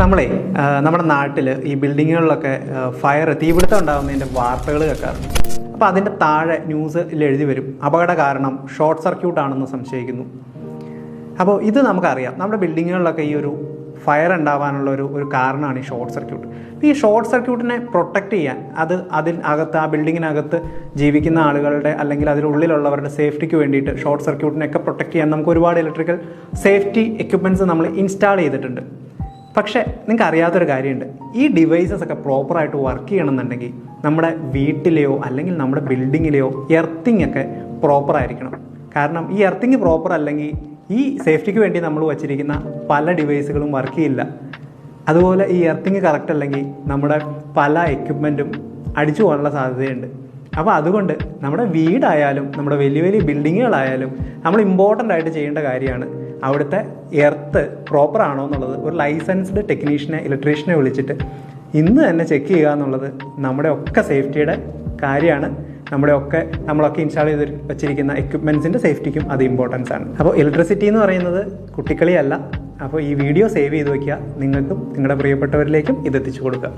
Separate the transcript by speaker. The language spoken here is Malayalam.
Speaker 1: നമ്മളെ നമ്മുടെ നാട്ടിൽ ഈ ബിൽഡിങ്ങുകളിലൊക്കെ ഫയർ തീപിടുത്തം ഉണ്ടാകുന്നതിന്റെ വാർത്തകൾ കേൾക്കാറുണ്ട്. അപ്പോൾ അതിന്റെ താഴെ ന്യൂസിൽ എഴുതി വരും. അപകട കാരണം ഷോർട്ട് സർക്യൂട്ട് ആണെന്ന് സംശയിക്കുന്നു. അപ്പോൾ ഇത് നമുക്കറിയാം. നമ്മുടെ ബിൽഡിങ്ങുകളിലൊക്കെ ഈ ഒരു ഫയർ ഉണ്ടാവാനുള്ള ഒരു ഒരു കാരണമാണ് ഈ ഷോർട്ട് സർക്യൂട്ട് ഈ ഷോർട്ട് സർക്യൂട്ടിനെ പ്രൊട്ടക്റ്റ് ചെയ്യാൻ അത് അതിനകത്ത് ആ ബിൽഡിങ്ങിനകത്ത് ജീവിക്കുന്ന ആളുകളുടെ അല്ലെങ്കിൽ അതിനുള്ളിലുള്ളവരുടെ സേഫ്റ്റിക്ക് വേണ്ടിയിട്ട് ഷോർട്ട് സർക്യൂട്ടിനെയൊക്കെ പ്രൊട്ടക്റ്റ് ചെയ്യാൻ നമുക്ക് ഒരുപാട് ഇലക്ട്രിക്കൽ സേഫ്റ്റി എക്യുപ്മെന്റ്സ് നമ്മൾ ഇൻസ്റ്റാൾ ചെയ്തിട്ടുണ്ട്. പക്ഷേ നിങ്ങൾക്ക് അറിയാത്തൊരു കാര്യമുണ്ട്. ഈ ഡിവൈസസ് ഒക്കെ പ്രോപ്പറായിട്ട് വർക്ക് ചെയ്യണമെന്നുണ്ടെങ്കിൽ നമ്മുടെ വീട്ടിലെയോ അല്ലെങ്കിൽ നമ്മുടെ ബിൽഡിങ്ങിലെയോ എർത്തിങ് ഒക്കെ പ്രോപ്പർ ആയിരിക്കണം. കാരണം ഈ എർത്തിങ് പ്രോപ്പർ അല്ലെങ്കിൽ ഈ സേഫ്റ്റിക്ക് വേണ്ടി നമ്മൾ വച്ചിരിക്കുന്ന പല ഡിവൈസുകളും വർക്ക് ചെയ്യില്ല. അതുപോലെ ഈ എർത്തിങ് കറക്റ്റ് അല്ലെങ്കിൽ നമ്മുടെ പല എക്യുപ്മെന്റും അടിച്ചു പോകാനുള്ള സാധ്യതയുണ്ട്. അപ്പോൾ അതുകൊണ്ട് നമ്മുടെ വീടായാലും നമ്മുടെ വലിയ വലിയ ബിൽഡിങ്ങുകളായാലും നമ്മൾ ഇമ്പോർട്ടന്റ് ആയിട്ട് ചെയ്യേണ്ട കാര്യമാണ് അവിടുത്തെ എർത്ത് പ്രോപ്പർ ആണോ എന്നുള്ളത് ഒരു ലൈസൻസ്ഡ് ടെക്നീഷ്യനെ ഇലക്ട്രീഷ്യനെ വിളിച്ചിട്ട് ഇന്ന് തന്നെ ചെക്ക് ചെയ്യുക എന്നുള്ളത് നമ്മുടെ ഒക്കെ സേഫ്റ്റിയുടെ കാര്യമാണ്. നമ്മുടെ ഒക്കെ നമ്മളൊക്കെ ഇൻസ്റ്റാൾ ചെയ്ത് വെച്ചിരിക്കുന്ന എക്യുപ്മെൻസിന്റെ സേഫ്റ്റിക്കും അത് ഇമ്പോർട്ടൻസ് ആണ്. അപ്പോൾ ഇലക്ട്രിസിറ്റി എന്ന് പറയുന്നത് കുട്ടിക്കളിയല്ല. അപ്പോൾ ഈ വീഡിയോ സേവ് ചെയ്ത് വയ്ക്കുക നിങ്ങൾക്കും നിങ്ങളുടെ പ്രിയപ്പെട്ടവരിലേക്കും ഇത് എത്തിച്ചു കൊടുക്കുക.